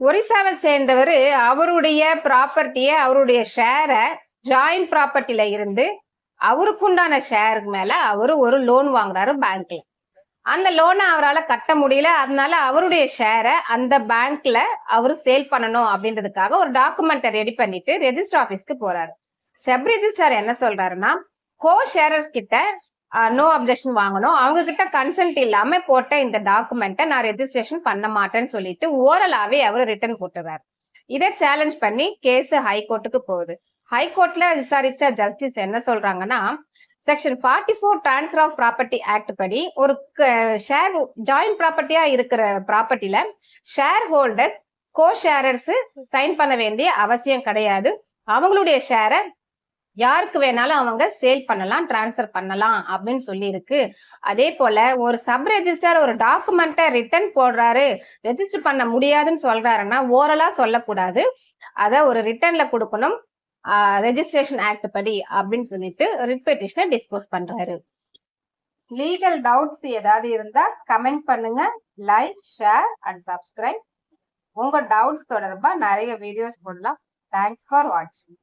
ஒரிசாவை சேர்ந்தவர் அவருடைய ப்ராப்பர்ட்டியை அவருடைய ஷேரை ஜாயிண்ட் ப்ராப்பர்ட்டியில இருந்து அவருக்குண்டான ஷேருக்கு மேல அவரு ஒரு லோன் வாங்குறாரு பேங்க்ல அந்த லோனை அவரால் கட்ட முடியல. அதனால அவருடைய ஷேரை அந்த பேங்க்ல அவர் சேல் பண்ணணும் அப்படின்றதுக்காக ஒரு டாக்குமெண்ட்டை ரெடி பண்ணிட்டு ரெஜிஸ்டர் ஆஃபீஸ்க்கு போறாரு. சப் ரெஜிஸ்டார் என்ன சொல்றாருன்னா கோ ஷேரர்ஸ் கிட்ட நோ அப்ஜெக்ஷன் வாங்கணும். அவங்க கிட்ட கன்சல்ட் இல்லாம போட்ட இந்த டாக்குமெண்ட்டை நான் ரெஜிஸ்ட்ரேஷன் பண்ண மாட்டேன்னு சொல்லிட்டு ஓரலாவே அவர் ரிட்டர்ன் போட்டுறாரு. இதை சேலஞ்ச் பண்ணி கேஸ் ஹைகோர்ட்டுக்கு போகுது. ஹைகோர்ட்ல விசாரிச்ச ஜஸ்டிஸ் என்ன சொல்றாங்கன்னா section forty four transfer of property act படி ஒரு ஷேர் ஜாயிண்ட் ப்ராப்பர்ட்டியா இருக்கிற ப்ராப்பர்ட்டில share holders co sharers sign பண்ண வேண்டிய அவசியம் கிடையாது. அவங்களுடைய ஷேரை யாருக்கு வேணாலும் அவங்க சேல் பண்ணலாம் டிரான்ஸ்ஃபர் பண்ணலாம் அப்படின்னு சொல்லியிருக்கு. அதே போல ஒரு சப் ரெஜிஸ்டர் ஒரு டாக்குமெண்ட்டை ரிட்டர்ன் போடுறாரு ரெஜிஸ்டர் பண்ண முடியாதுன்னு சொல்றாருன்னா ஓரலா சொல்லக்கூடாது. அதை ஒரு ரிட்டர்ன்ல கொடுக்கணும். ரெஜிஸ்ட்ரேஷன் ஆக்ட் படி அப்படின்னு சொல்லிட்டு ரிப்பெட்டிஷனை டிஸ்போஸ் பண்றாரு. லீகல் டவுட்ஸ் ஏதாவது இருந்தா கமெண்ட் பண்ணுங்க. லைக் ஷேர் அண்ட் சப்ஸ்கிரைப் உங்க டவுட்ஸ் தொடர்பா நிறைய வீடியோஸ் போடலாம். தேங்க்ஸ் ஃபார் வாட்சிங்